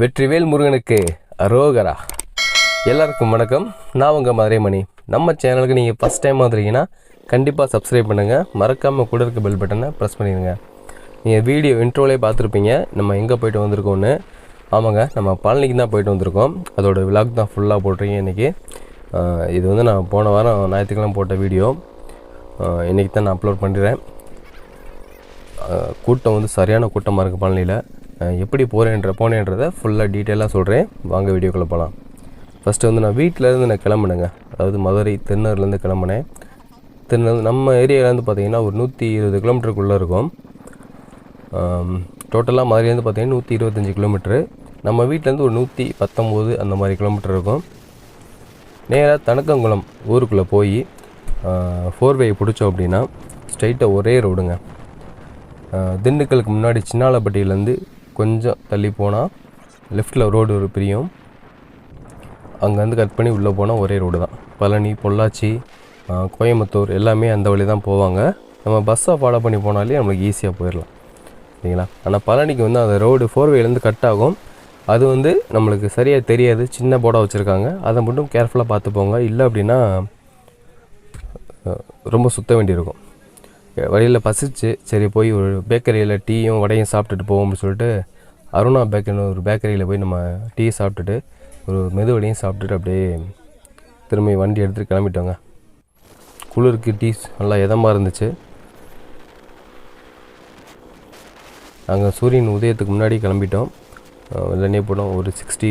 வெற்றிவேல் முருகனுக்கு அரோகரா. எல்லாருக்கும் வணக்கம். நான் உங்கள் மதுரைமணி. நம்ம சேனலுக்கு நீங்கள் ஃபஸ்ட் டைம் வந்துருக்கீங்கன்னா கண்டிப்பாக சப்ஸ்கிரைப் பண்ணுங்கள் மறக்காமல் கூட இருக்க பெல் பட்டனை ப்ரெஸ் பண்ணிடுங்க. நீங்கள் வீடியோ இன்ட்ரோலே பார்த்துருப்பீங்க. நம்ம எங்கே போயிட்டு வந்திருக்கோன்னு ஆமாங்க நம்ம பழனிக்கு தான் போயிட்டு வந்திருக்கோம். அதோடய விலாக் தான் ஃபுல்லாக போட்டிருக்கேன் இன்றைக்கி இது வந்து நான் போன வாரம் ஞாயிற்றுக்கிழமை போட்ட வீடியோ இன்றைக்கி தான் நான் அப்லோட் பண்ணுறேன் கூட்டம் வந்து சரியான கூட்டமாக இருக்குது பழனியில் எப்படி போகிறேன்ற போனேன்றதை ஃபுல்லாக டீட்டெயிலாக சொல்கிறேன் வாங்க வீடியோக்குள்ளே போகலாம் ஃபஸ்ட்டு வந்து நான் வீட்டிலேருந்து நான் கிளம்புனேங்க. அதாவது மதுரை தென்னூர்லேருந்து கிளம்புனேன். தென்னூர் நம்ம ஏரியாவிலேருந்து பார்த்தீங்கன்னா ஒரு நூற்றி இருபது கிலோமீட்டருக்குள்ளே இருக்கும். டோட்டலாக மதுரையிலேருந்து பார்த்தீங்கன்னா நூற்றி இருபத்தஞ்சி கிலோமீட்ரு நம்ம வீட்டிலேருந்து ஒரு நூற்றி பத்தொம்போது அந்த மாதிரி கிலோமீட்டர் இருக்கும். நேராக தனக்கங்குளம் ஊருக்குள்ளே போய் ஃபோர்வே பிடிச்சோம் அப்படின்னா ஸ்ட்ரைட்டாக ஒரே ரோடுங்க திண்டுக்கலுக்கு முன்னாடி சின்னாலப்பட்டியிலேருந்து கொஞ்சம் தள்ளி போனால் லெஃப்ட்டில் ரோடு ஒரு பிரியும். அங்கேருந்து கட் பண்ணி உள்ளே போனால் ஒரே ரோடு தான். பழனி பொள்ளாச்சி கோயம்புத்தூர் எல்லாமே அந்த வழி தான் போவாங்க. நம்ம பஸ்ஸை ஃபாலோ பண்ணி போனாலே நம்மளுக்கு ஈஸியாக போயிடலாம். சரிங்களா? ஆனால் பழனிக்கு வந்து அந்த ரோடு ஃபோர்வேலேருந்து கட் ஆகும். அது வந்து நம்மளுக்கு சரியாக தெரியாது. சின்ன போர்டாக வச்சுருக்காங்க. அதை மட்டும் கேர்ஃபுல்லாக பார்த்து போங்க இல்லை அப்படின்னா ரொம்ப சுத்த வேண்டியிருக்கும். வழியில் பசிச்சு சரி போய் ஒரு பேக்கரியில் டீயும் வடையும் சாப்பிட்டுட்டு போவோம் அப்படின்னு சொல்லிட்டு அருணா பேக்கரின்னு ஒரு பேக்கரியில் போய் நம்ம டீ சாப்பிட்டுட்டு ஒரு மெது வடையும் சாப்பிட்டுட்டு அப்படியே திரும்பி வண்டி எடுத்துகிட்டு கிளம்பிட்டோங்க. குளிருக்கு டீ நல்லா இதமாக இருந்துச்சு. நாங்கள் சூரியன் உதயத்துக்கு முன்னாடி கிளம்பிட்டோம். வெள்ளனே போனோம் ஒரு சிக்ஸ்டி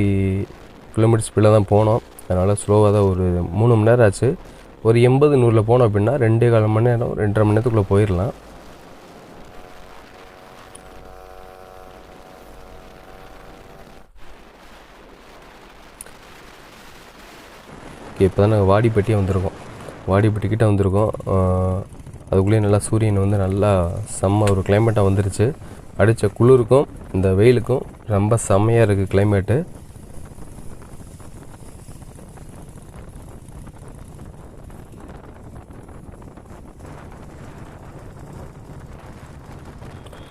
கிலோமீட்டர் ஸ்பீடில் தான் போனோம். அதனால் ஸ்லோவாக தான் ஒரு மூணு மணி நேரம் ஆச்சு. ஒரு எண்பது நூறில் போனோம் அப்படின்னா ரெண்டே கால் மணி நேரம் ரெண்டரை மணி நேரத்துக்குள்ளே போயிடலாம் ஓகே இப்போ தான் நாங்கள் வாடிப்பட்டியே வந்திருக்கோம். வாடிப்பட்டிக்கிட்ட வந்திருக்கோம். அதுக்குள்ளேயே நல்லா சூரியன் வந்து நல்லா செம்ம ஒரு கிளைமேட்டாக வந்துருச்சு. அடித்த குளிருக்கும் இந்த வெயிலுக்கும் ரொம்ப செம்மையாக இருக்குது கிளைமேட்டு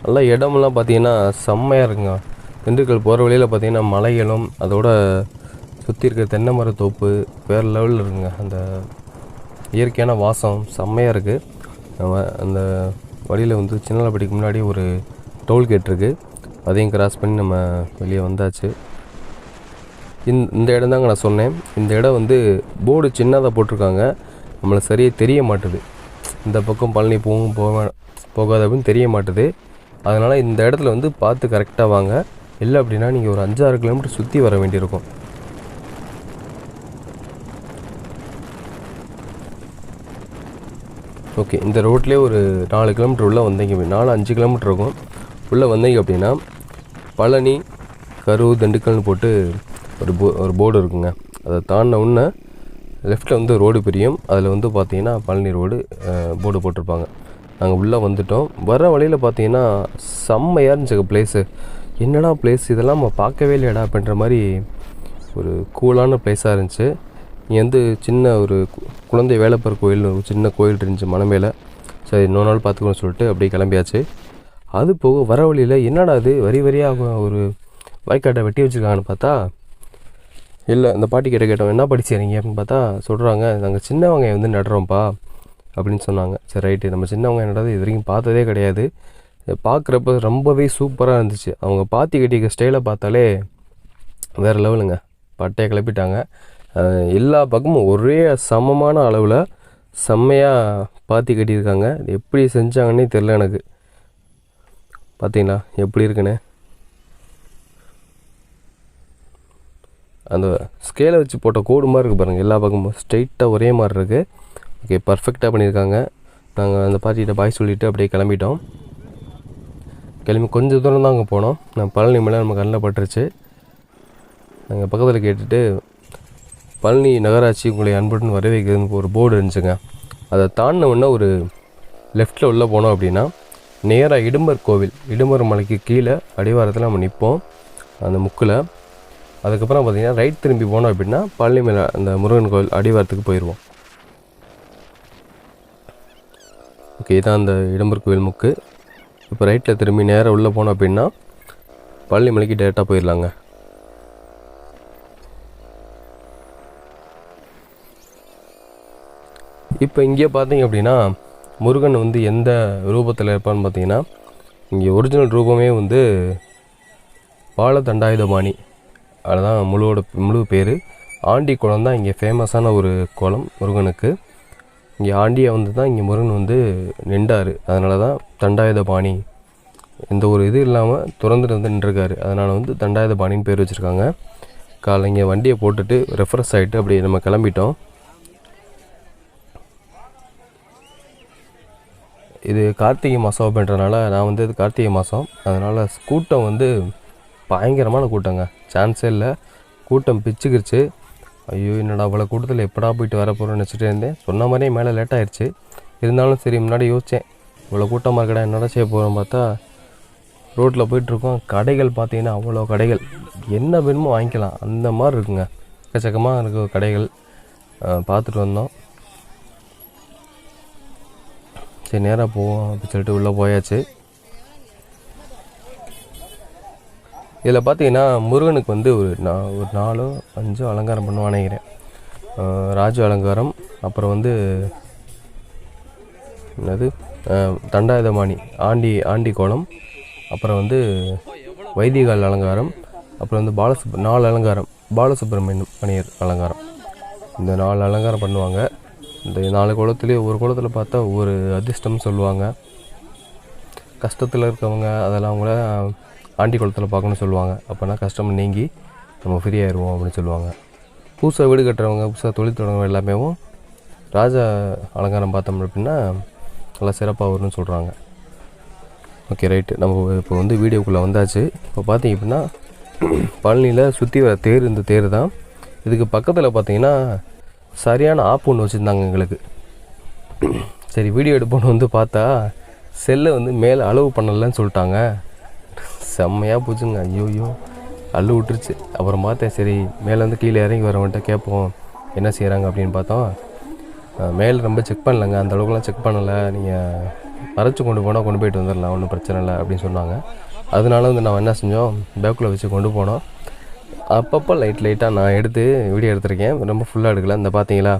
நல்லா இடமெல்லாம் பார்த்தீங்கன்னா செம்மையாக இருக்குங்க. திண்டுக்கல் போகிற வழியில் பார்த்தீங்கன்னா மலைகளும் அதோட சுற்றி இருக்கிற தென்னை மர தோப்பு வேறு லெவலில் இருக்குங்க. அந்த இயற்கையான வாசம் செம்மையாக இருக்குது நம்ம அந்த வழியில் வந்து சின்னலப்பட்டிக்கு முன்னாடி ஒரு டோல்கேட் இருக்குது அதையும் கிராஸ் பண்ணி நம்ம வெளியே வந்தாச்சு. இந்த இந்த இடம் தாங்க நான் சொன்னேன். இந்த இடம் வந்து போர்டு சின்னதாக போட்டிருக்காங்க. நம்மளை சரியாக தெரிய மாட்டுது. இந்த பக்கம் பழனி போகும் போக போகாது அப்படின்னு தெரிய மாட்டுது. அதனால் இந்த இடத்துல வந்து பார்த்து கரெக்டாக வாங்க. இல்லை அப்படின்னா நீங்கள் ஒரு அஞ்சாறு கிலோமீட்டர் சுற்றி வர வேண்டியிருக்கும். ஓகே இந்த ரோட்லேயே ஒரு நாலு கிலோமீட்டர் உள்ளே வந்தீங்க நாலு அஞ்சு கிலோமீட்டர் இருக்கும். உள்ளே வந்தீங்க அப்படின்னா பழனி கரூர் திண்டுக்கல்னு போட்டு ஒரு போ ஒரு போர்டு இருக்குங்க. அதை தாண்டின உடனே லெஃப்ட்டில் வந்து ரோடு பிரியும். அதில் வந்து பார்த்தீங்கன்னா பழனி ரோடு போர்டு போட்டிருப்பாங்க. நாங்கள் உள்ளே வந்துட்டோம். வர வழியில் பார்த்தீங்கன்னா செம்மையாக இருந்துச்சு பிளேஸு என்னடா பிளேஸ் இதெல்லாம் நம்ம பார்க்கவே இல்லையடா அப்படின்ற மாதிரி ஒரு கூலான பிளேஸாக இருந்துச்சு. இங்கே வந்து சின்ன ஒரு குழந்தை வேலைப்பர் கோயில் ஒரு சின்ன கோயில் இருந்துச்சு மனமேல சரி இன்னொரு நாள் பார்த்துக்கணும்னு சொல்லிட்டு அப்படியே கிளம்பியாச்சு. அது போக வர வழியில் என்னடா அது வரி வரியாக ஒரு வாய்க்காட்டை வெட்டி வச்சுருக்காங்கன்னு பார்த்தா இல்லை இந்த பாட்டி கிட்ட கேட்டோம் என்ன படிச்சீங்க அப்படின்னு பார்த்தா சொல்கிறாங்க நாங்கள் சின்ன வெங்காயம் வந்து நடுறோம்ப்பா. அப்படின்னு சொன்னாங்க. சரி ரைட்டு நம்ம சின்னவங்க வெங்காயம் இது? வரைக்கும் பார்த்ததே கிடையாது. பார்க்குறப்ப ரொம்பவே சூப்பராக இருந்துச்சு. அவங்க பாத்தி கட்டிக்க ஸ்டைலை பார்த்தாலே வேறு லெவலுங்க. பட்டையை கிளப்பிட்டாங்க. எல்லா பக்கமும் ஒரே சமமான அளவில் செம்மையாக பாத்தி கட்டியிருக்காங்க. எப்படி செஞ்சாங்கன்னே தெரில எனக்கு. பார்த்தீங்களா எப்படி இருக்குன்னு? அந்த ஸ்கேலை வச்சு போட்ட கோடு மாதிரி இருக்குது பாருங்கள் எல்லா பக்கமும் ஸ்ட்ரைட்டாக ஒரே மாதிரி இருக்குது ஓகே பர்ஃபெக்டாக பண்ணியிருக்காங்க. நாங்கள் அந்த பார்ட்டிகிட்ட பாய் சொல்லிவிட்டு அப்படியே கிளம்பிட்டோம். கிளம்பி கொஞ்சம் தூரம் தான் அங்கே போனோம். நான் பழனி மேலே நம்ம கண்ணில் பட்டுருச்சு. நாங்கள் பக்கத்தில் கேட்டுட்டு பழனி நகராட்சி உங்களை அன்புடன் வரவேற்கிறதுன்னு ஒரு போர்டு இருந்துச்சுங்க. அதை தாண்டினோடனே ஒரு லெஃப்ட்டில் உள்ளே போனோம் அப்படின்னா நேராக இடும்பர் கோவில் இடும்பர் மலைக்கு கீழே அடிவாரத்தில் நம்ம நிற்போம் அந்த முக்கில். அதுக்கப்புறம் பார்த்திங்கன்னா ரைட் திரும்பி போனோம் அப்படின்னா பழனி மேலே அந்த முருகன் கோவில் அடிவாரத்துக்கு போயிடுவோம் ஓகே இதான் அந்த இடம்பர் கோயில் முக்கு. இப்போ ரைட்டில் திரும்பி நேராக உள்ளே போனோம் அப்படின்னா பழனி டேரெக்டாக போயிடலாங்க இப்போ இங்கே பார்த்தீங்க அப்படின்னா முருகன் வந்து எந்த ரூபத்தில் இருப்பான்னு பார்த்தீங்கன்னா இங்கே ஒரிஜினல் ரூபமே வந்து பாலதண்டாயுதபாணி. அதுதான் முழுவோட முழு பேர். ஆண்டி குளம் தான் இங்கே ஃபேமஸான ஒரு குளம் முருகனுக்கு. இங்கே ஆண்டியை வந்து தான் இங்கே முருகன் வந்து நின்றார். அதனால தான் தண்டாயுதபாணி எந்த ஒரு இது இல்லாமல் திறந்துட்டு வந்து நின்றுருக்காரு. அதனால் வந்து தண்டாயுதபாணின்னு பேர் வச்சுருக்காங்க. காலைல இங்கே வண்டியை போட்டுட்டு ரெஃப்ரெஷ் ஆகிட்டு அப்படியே நம்ம கிளம்பிட்டோம். இது கார்த்திகை மாதம் அப்படின்றனால நான் வந்து இது கார்த்திகை மாதம் அதனால் கூட்டம் வந்து பயங்கரமான கூட்டங்க. சான்ஸே இல்லை. கூட்டம் பிச்சுக்கிருச்சு. ஐயோ என்னடா அவ்வளோ கூட்டத்தில் எப்படா போயிட்டு வர போகிறோம்னு நினச்சிட்டு இருந்தேன். சொன்ன மாதிரியே மேலே லேட் ஆயிடுச்சு இருந்தாலும் சரி முன்னாடி யோசித்தேன் இவ்வளோ கூட்டமாக இருக்கடா என்னடா செய்ய போகிறோம் பார்த்தா ரோட்டில் போயிட்டுருக்கோம் கடைகள் பார்த்தீங்கன்னா அவ்வளோ கடைகள். என்ன வேணுமோ வாங்கிக்கலாம். அந்த மாதிரி இருக்குங்க. எக்கச்சக்கமாக இருக்க கடைகள். பார்த்துட்டு வந்தோம். சரி நேராக போவோம் அப்படின்னு சொல்லிட்டு உள்ளே போயாச்சு. இதில் பார்த்தீங்கன்னா முருகனுக்கு வந்து ஒரு நா ஒரு நாலோ அஞ்சோ அலங்காரம் பண்ணுவான்னு நினைக்கிறேன். ராஜ அலங்காரம் அப்புறம் வந்து என்னது? தண்டாயுதமானி ஆண்டி ஆண்டி கோலம் அப்புறம் வந்து வைத்தியகால் அலங்காரம் அப்புறம் வந்து பாலசுப் நாலு அலங்காரம் பாலசுப்ரமணியம் மணியர் அலங்காரம். இந்த நாலு அலங்காரம் பண்ணுவாங்க. இந்த நாலு குளத்துலேயே ஒரு குளத்தில் பார்த்தா ஒரு அதிர்ஷ்டம்னு சொல்லுவாங்க. கஷ்டத்தில் இருக்கவங்க அதெல்லாம் அவங்கள ஆண்டி குளத்தில் பார்க்கணும்னு சொல்லுவாங்க. அப்போனா கஷ்டம் நீங்கி நம்ம ஃப்ரீ அப்படின்னு சொல்லுவாங்க. புதுசாக வீடு கட்டுறவங்க புதுசாக தொழில் தொடங்குறவங்க எல்லாமே ராஜா அலங்காரம் பார்த்தோம் அப்படின்னா நல்லா சிறப்பாக வரும்னு சொல்கிறாங்க ஓகே ரைட்டு நம்ம இப்போ வந்து வீடியோக்குள்ளே வந்தாச்சு. இப்போ பார்த்தீங்க அப்படின்னா பழனியில் சுற்றி வர தேர் இந்த தேர் தான். இதுக்கு பக்கத்தில் பார்த்தீங்கன்னா சரியான ஆப் ஒன்று வச்சுருந்தாங்க எங்களுக்கு. சரி வீடியோ எடுப்போன்னு வந்து பார்த்தா செல்லை வந்து மேலே அளவு பண்ணலைன்னு சொல்லிட்டாங்க. செம்மையாக போச்சுங்க. ஐயோயோ. அள்ளு விட்டுருச்சு. அப்புறம் பார்த்தேன் சரி மேலேருந்து கீழே இறங்கி வரவன்ட்ட கேட்போம் என்ன செய்கிறாங்க அப்படின்னு பார்த்தோம். மேலே ரொம்ப செக் பண்ணலங்க. அந்த அளவுக்குலாம் செக் பண்ணலை. நீங்கள் மறைச்சி கொண்டு போனால் கொண்டு போயிட்டு வந்துடலாம் ஒன்றும் பிரச்சனை இல்லை அப்படின்னு சொன்னாங்க. அதனால வந்து நான் என்ன செஞ்சோம்? பேக்கில் வச்சு கொண்டு போனோம். அப்பப்போ லைட் லைட்டாக நான் எடுத்து வீடியோ எடுத்திருக்கேன். ரொம்ப ஃபுல்லாக எடுக்கல. இந்த பார்த்தீங்களா?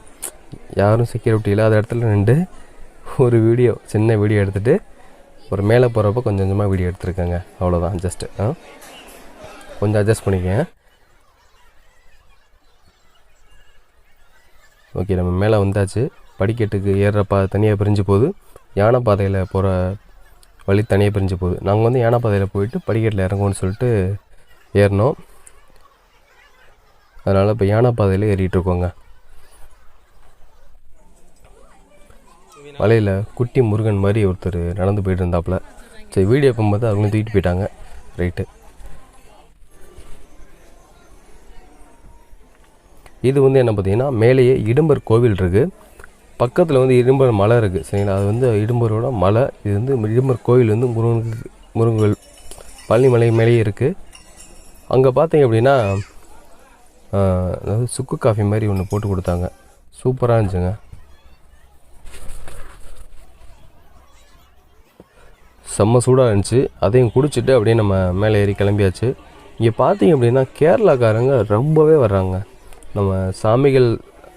யாரும் செக்யூரிட்டி அந்த இடத்துல நின்று ஒரு வீடியோ சின்ன வீடியோ எடுத்துகிட்டு ஒரு மேலே போகிறப்ப கொஞ்சம் கொஞ்சமாக வீடியோ எடுத்துருக்கேங்க. அவ்வளோதான் ஜஸ்ட்டு ஆ? கொஞ்சம் அட்ஜஸ்ட் பண்ணிக்கங்க. ஓகே நம்ம மேலே வந்தாச்சு. படிக்கட்டுக்கு ஏறுறப்ப தனியாக பிரிஞ்சு போகுது. யானை பாதையில் போகிற வழி தனியாக பிரிஞ்சு போகுது. நாங்கள் வந்து யானை பாதையில் போயிட்டு படிக்கட்டில் இறங்குவோம்னு சொல்லிட்டு ஏறினோம். அதனால் இப்போ யானை பாதையில் ஏறிகிட்ருக்கோங்க மலையில் குட்டி முருகன் மாதிரி ஒருத்தர் நடந்து போயிட்டு இருந்தாப்புல சரி வீடியோ பார்த்து அவங்களும் தூக்கிட்டு போயிட்டாங்க. ரைட்டு. இது வந்து என்ன பார்த்தீங்கன்னா மேலேயே இடும்பர் கோவில் இருக்குது பக்கத்தில் வந்து இடும்பர் மலை இருக்குது சரிங்களா? அது வந்து இடும்பரோட மலை. இது வந்து இடும்பர் கோவில் வந்து முருகனுக்கு முருகன் பழனிமலை மேலேயே இருக்குது அங்கே பார்த்தீங்க அப்படின்னா அதாவது சுக்கு காஃபி மாதிரி ஒன்று போட்டு கொடுத்தாங்க. சூப்பராக இருந்துச்சுங்க. செம்ம சூடாக இருந்துச்சு. அதையும் குடிச்சிட்டு அப்படியே நம்ம மேலே ஏறி கிளம்பியாச்சு. இங்கே பார்த்தீங்க அப்படின்னா கேரளாக்காரங்க ரொம்பவே வர்றாங்க. நம்ம சாமிகள்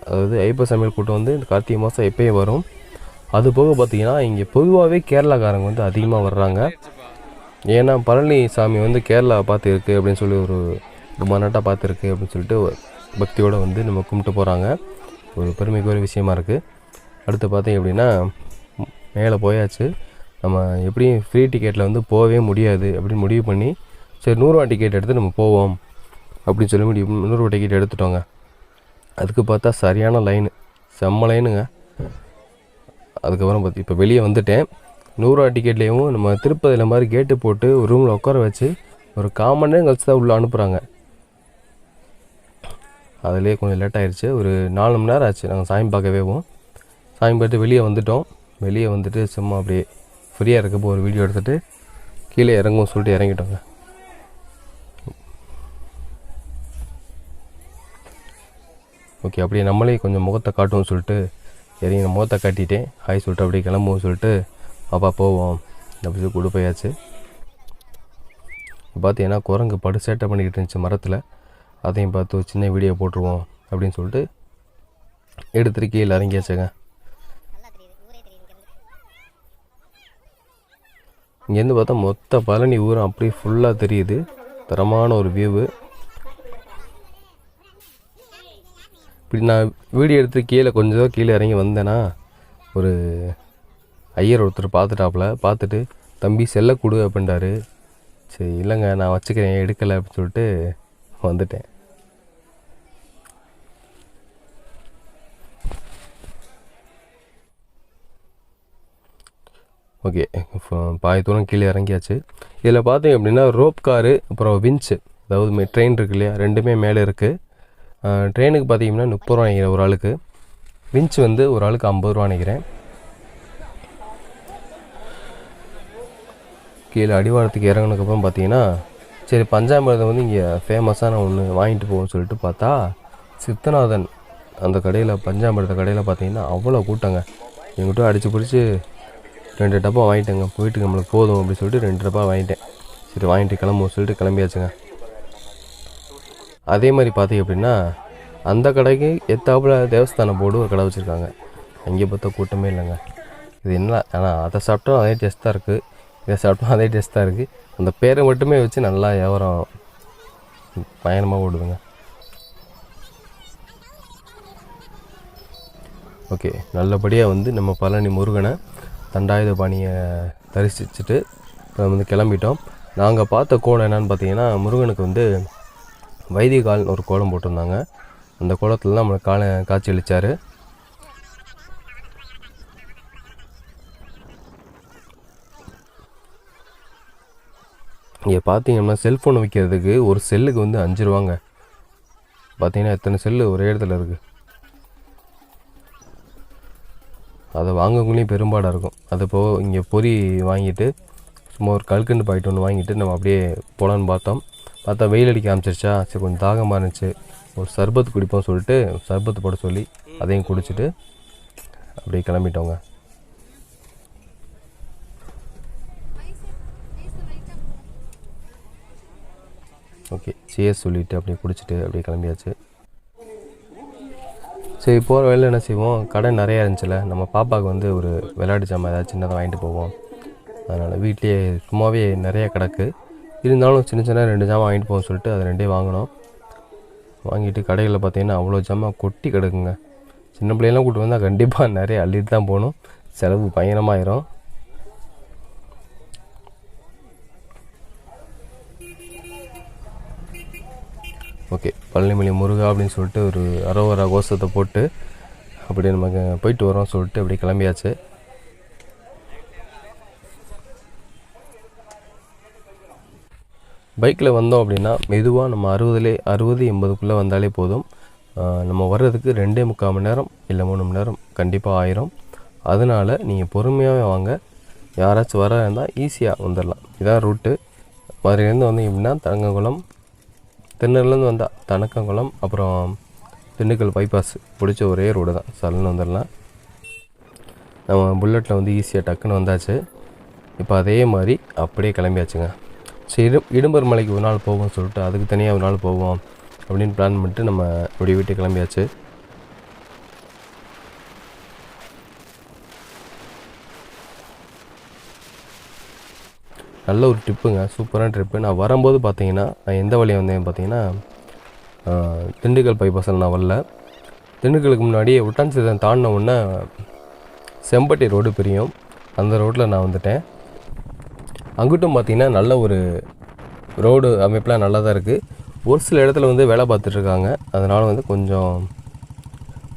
அதாவது ஐப்ப சாமிகள் கூட்டம் வந்து இந்த கார்த்திகை மாதம் எப்பயும் வரும். அது போக பார்த்தீங்கன்னா இங்கே பொதுவாகவே கேரளாக்காரங்க வந்து அதிகமாக வர்றாங்க. ஏன்னா பழனி சாமி வந்து கேரளா பார்த்துருக்கு அப்படின்னு சொல்லி ஒரு ரொம்ப நாட்டாக பார்த்துருக்கு அப்படின்னு சொல்லிட்டு பக்தியோடு வந்து நம்ம கும்பிட்டு போகிறாங்க ஒரு பெருமைக்குரிய விஷயமா இருக்குது அடுத்து பார்த்தீங்க அப்படின்னா மேலே போயாச்சு. நம்ம எப்படியும் ஃப்ரீ டிக்கெட்டில் வந்து போகவே முடியாது அப்படின்னு முடிவு பண்ணி சரி நூறுரூவா டிக்கெட் எடுத்து நம்ம போவோம் அப்படின்னு சொல்லி முடியும் நூறுரூவா டிக்கெட் எடுத்துட்டோங்க. அதுக்கு பார்த்தா சரியான லைனு செம்ம லைனுங்க அதுக்கப்புறம் பார்த்து இப்போ வெளியே வந்துட்டேன். நூறுரூவா டிக்கெட்லேயும் நம்ம திருப்பதியில் மாதிரி கேட்டு போட்டு ஒரு ரூமில் உட்கார வச்சு ஒரு கால் நேரம் கழிச்சு தான் உள்ளே அனுப்புகிறாங்க அதுலேயே கொஞ்சம் லேட் ஆயிடுச்சு ஒரு நாலு மணி நேரம் ஆச்சு. நாங்கள் சாமி பார்க்கவேவும் சாயம் சாமி பார்த்து வெளியே வந்துட்டோம். வெளியே வந்துட்டு சும்மா அப்படியே ஃப்ரீயாக இருக்கப்போ ஒரு வீடியோ எடுத்துகிட்டு கீழே இறங்கும் சொல்லிட்டு இறங்கிட்டோங்க. ஓகே அப்படியே நம்மளே கொஞ்சம் முகத்தை காட்டுவோம்னு சொல்லிட்டு இறங்கி முகத்தை காட்டிட்டேன். ஹாய் சொல்லிட்டு அப்படியே கிளம்புவோம் சொல்லிட்டு பாப்பா போவோம். அப்படி சொல்லி கொடு போயாச்சு. பார்த்தீங்கன்னா குரங்கு படு சேட்டை பண்ணிக்கிட்டு இருந்துச்சு மரத்தில். அதையும் பார்த்து சின்ன வீடியோ போட்டுருவோம் அப்படின்னு சொல்லிட்டு எடுத்துட்டு கீழே இறங்கியாச்சுங்க. இங்கேருந்து பார்த்தா மொத்த பழனி ஊரும் அப்படியே ஃபுல்லாக தெரியுது. தரமான ஒரு வியூவு இப்படி நான் வீடியோ எடுத்து கீழே கொஞ்சம் தூரம் கீழே இறங்கி வந்தேன்னா ஒரு ஐயர் ஒருத்தர் பார்த்துட்டாப்புல. பார்த்துட்டு தம்பி செல்ல கொடு அப்படின்றாரு. சரி இல்லைங்க நான் வச்சுக்கிறேன் எடுக்கலை அப்படின்னு சொல்லிட்டு வந்துட்டேன். ஓகே பாதி தூரம் கீழே இறங்கியாச்சு. இதில் பார்த்தீங்க அப்படின்னா ரோப் காரு அப்புறம் வின்ச்சு அதாவது மே ட்ரெயின் இருக்கு இல்லையா? ரெண்டுமே மேலே இருக்குது ட்ரெயினுக்கு பார்த்தீங்கன்னா முப்பது ரூபா நினைக்கிறேன் ஒரு ஆளுக்கு. வின்ச் வந்து ஒரு ஆளுக்கு ஐம்பது ரூபா நினைக்கிறேன். கீழே அடிவாரத்துக்கு இறங்கினதுக்கப்புறம் பார்த்தீங்கன்னா சரி பஞ்சாமிரதம் வந்து இங்கே ஃபேமஸான ஒன்று வாங்கிட்டு போவோம்னு சொல்லிட்டு பார்த்தா சித்தநாதன் அந்த கடையில் பஞ்சாமிரத கடையில் பார்த்தீங்கன்னா அவ்வளோ கூட்டங்க. எங்கிட்ட அடித்து பிடிச்சி ரெண்டு டப்பா வாங்கிட்டேங்க. போயிட்டு நம்மளுக்கு போதும் அப்படின்னு சொல்லிட்டு ரெண்டு டப்பா வாங்கிட்டேன். சரி வாங்கிட்டு கிளம்புவோம் சொல்லிட்டு கிளம்பியாச்சுங்க. அதே மாதிரி பார்த்தீங்க அப்படின்னா அந்த கடைக்கு எத்தாப்புல தேவஸ்தானம் போர்டு ஒரு கடை வச்சுருக்காங்க. அங்கே பார்த்தா கூட்டமே இல்லைங்க. இது என்ன ஆனால் அதை சாப்பிட்டோம் அதே டேஸ்ட் தான் இருக்குது இதை சாப்பிட்டோம் அதே டேஸ்ட் தான் இருக்குது அந்த பேரை மட்டுமே வச்சு நல்லா வியாபாரம் பயணமாக ஓடுதுங்க. ஓகே நல்லபடியாக வந்து நம்ம பழனி முருகனை தண்டாயுத பாணியை தரிசிச்சுட்டு இப்போ வந்து கிளம்பிட்டோம். நாங்கள் பார்த்த கோலம் என்னென்னு பார்த்தீங்கன்னா முருகனுக்கு வந்து வைதிகால்னு ஒரு கோலம் போட்டிருந்தாங்க. அந்த கோலத்தில் தான் நம்மளுக்கு கால காட்சி அளித்தார் இங்கே பார்த்தீங்கன்னா செல்ஃபோன் விற்கிறதுக்கு ஒரு செல்லுக்கு வந்து அஞ்சு ரூபாங்க. பார்த்தீங்கன்னா எத்தனை செல்லு ஒரே இடத்துல இருக்குது அதை வாங்கக்குள்ளேயும் பெரும்பாடாக இருக்கும். அது போக இங்கே பொறி வாங்கிட்டு சும்மா ஒரு கல்கண்டு பாயிட்டு ஒன்று வாங்கிட்டு நம்ம அப்படியே போகலான்னு பார்த்தோம். பார்த்தா வெயில் அடிக்க ஆரம்பிச்சிருச்சா? சரி கொஞ்சம் தாகமாக இருந்துச்சு. ஒரு சர்பத் குடிப்போம் சொல்லிட்டு சர்பத் போட சொல்லி அதையும் குடிச்சிட்டு அப்படியே கிளம்பிட்டோங்க. ஓகே சிஎஸ் சொல்லிவிட்டு அப்படியே குடிச்சிட்டு அப்படியே கிளம்பியாச்சு. சரி போகிற வழியில் என்ன செய்வோம்? கடை நிறையா இருந்துச்சுல நம்ம பாப்பாவுக்கு வந்து ஒரு விளையாட்டு ஜாமான் ஏதாவது சின்னதாக வாங்கிட்டு போவோம். அதனால் வீட்லேயே சும்மாவே நிறையா கிடக்கு. இருந்தாலும் சின்ன சின்ன ரெண்டு ஜாமான் வாங்கிட்டு போவோம் சொல்லிட்டு அதை ரெண்டே வாங்கினோம். வாங்கிட்டு கடைகளில் பார்த்தீங்கன்னா அவ்வளோ ஜாமான் கொட்டி கிடக்குங்க. சின்ன பிள்ளையெல்லாம் கூப்பிட்டு வந்தால் கண்டிப்பாக நிறைய அள்ளிட்டு தான் போகணும். செலவு பயணமாயிரும் ஓகே பழனிமலை முருகா அப்படின்னு சொல்லிட்டு ஒரு அரோவரா கோஷத்தை போட்டு அப்படியே நமக்கு போயிட்டு வரோம் சொல்லிட்டு அப்படியே கிளம்பியாச்சு. பைக்கில் வந்தோம் அப்படின்னா மெதுவாக நம்ம அறுபதுலே அறுபது எண்பதுக்குள்ளே வந்தாலே போதும். நம்ம வர்றதுக்கு ரெண்டே முக்கால் மணி நேரம் இல்லை மூணு மணி நேரம் கண்டிப்பாக ஆயிரும். அதனால் நீங்கள் பொறுமையாகவே வாங்க. யாராச்சும் வர இருந்தால் ஈஸியாக வந்துடலாம் இதான் ரூட்டு. மதுரையிலேருந்து வந்தீங்க அப்படின்னா தரங்கங்குளம் திருநெல்வேலிருந்து வந்தால் தனக்கங்குளம் அப்புறம் திண்டுக்கல் பைபாஸ் பிடிச்ச ஒரே ரோடு தான். சல்லுன்னு வந்துடலாம். நம்ம புல்லட்டில் வந்து ஈஸியாக டக்குன்னு வந்தாச்சு. இப்போ அதே மாதிரி அப்படியே கிளம்பியாச்சுங்க. சரி இடு இடும்பர் மலைக்கு ஒரு நாள் போவோம்னு சொல்லிட்டு அதுக்கு தனியாக ஒரு நாள் போவோம் அப்படின்னு பிளான் பண்ணிட்டு நம்ம இப்படி வீட்டு கிளம்பியாச்சு. நல்ல ஒரு ட்ரிப்புங்க. சூப்பரான ட்ரிப்பு. நான் வரும்போது பார்த்தீங்கன்னா நான் எந்த வழியாக வந்தேன் பார்த்தீங்கன்னா திண்டுக்கல் பைபாஸில் நான் வரல. திண்டுக்கலுக்கு முன்னாடியே உட்டான் சீதன் தாண்டின உடனே செம்பட்டி ரோடு பிரியும். அந்த ரோட்டில் நான் வந்துட்டேன். அங்கிட்டும் பார்த்தீங்கன்னா நல்ல ஒரு ரோடு அமைப்பெலாம் நல்லா தான் இருக்குது ஒரு சில இடத்துல வந்து வேலை பார்த்துட்ருக்காங்க அதனால் வந்து கொஞ்சம்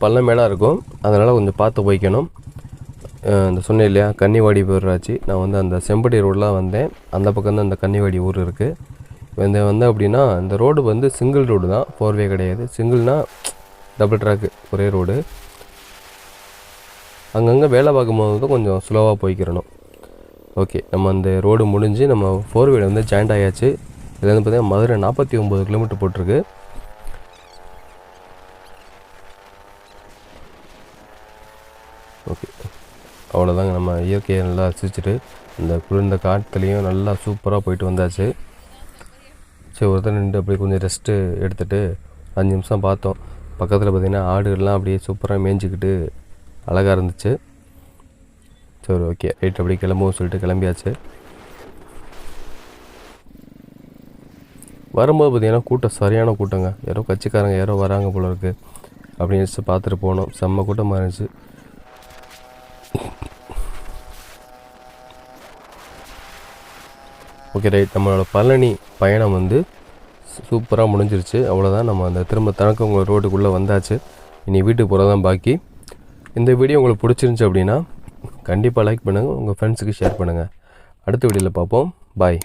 பள்ளம் மேலாக இருக்கும். அதனால் கொஞ்சம் பார்த்து போய்க்கணும். இந்த சொன்னேன் இல்லையா? கன்னிவாடி பேராச்சு நான் வந்து அந்த செம்பட்டி ரோடெலாம் வந்தேன். அந்த பக்கம் தான் அந்த கன்னிவாடி ஊர் இருக்குது வந்து வந்தேன் அப்படின்னா இந்த ரோடு வந்து சிங்கிள் ரோடு தான். ஃபோர் வே கிடையாது. சிங்கிள்னால் டபுள் ட்ராக்கு ஒரே ரோடு. அங்கங்கே வேலை பார்க்கும்போது தான் கொஞ்சம் ஸ்லோவாக போய்க்கிறணும். ஓகே நம்ம அந்த ரோடு முடிஞ்சு நம்ம ஃபோர் வீலர் வந்து ஜாயிண்ட் ஆகியாச்சு இதில் வந்து பார்த்தீங்கன்னா மதுரை நாற்பத்தி ஒம்பது கிலோமீட்டர் போட்டிருக்கு. ஓகே அவ்வளோதாங்க நம்ம இயற்கையை நல்லா ரசிச்சுட்டு இந்த குளிர்ந்த காற்றுலையும் நல்லா சூப்பராக போயிட்டு வந்தாச்சு. சரி ஒருத்தர் நின்று அப்படியே கொஞ்சம் ரெஸ்ட்டு எடுத்துகிட்டு அஞ்சு நிமிஷம் பார்த்தோம். பக்கத்தில் பார்த்திங்கன்னா ஆடுகள்லாம் அப்படியே சூப்பராக மேய்ஞ்சிக்கிட்டு அழகாக இருந்துச்சு. சரி ஓகே ரைட் அப்படியே கிளம்பவும் சொல்லிட்டு கிளம்பியாச்சு. வரும்போது பார்த்திங்கன்னா கூட்டம் சரியான கூட்டங்க. யாரோ கட்சிக்காரங்க யாரோ வராங்க போல இருக்குது அப்படின்னு பார்த்துட்டு போனோம். செம்ம கூட்டமாக இருந்துச்சு. ஓகே ரைட் நம்மளோட பழனி பயணம் வந்து சூப்பராக முடிஞ்சிருச்சு. அவ்வளோதான் நம்ம அந்த திரும்ப தனக்கவங்க ரோட்டுக்குள்ளே வந்தாச்சு. இனி வீட்டுக்கு போகிறதான் பாக்கி. இந்த வீடியோ உங்களுக்கு பிடிச்சிருந்துச்சி அப்படின்னா கண்டிப்பாக லைக் பண்ணுங்கள் உங்கள் ஃப்ரெண்ட்ஸுக்கு ஷேர் பண்ணுங்கள் அடுத்த வீடியோவில் பார்ப்போம். பாய்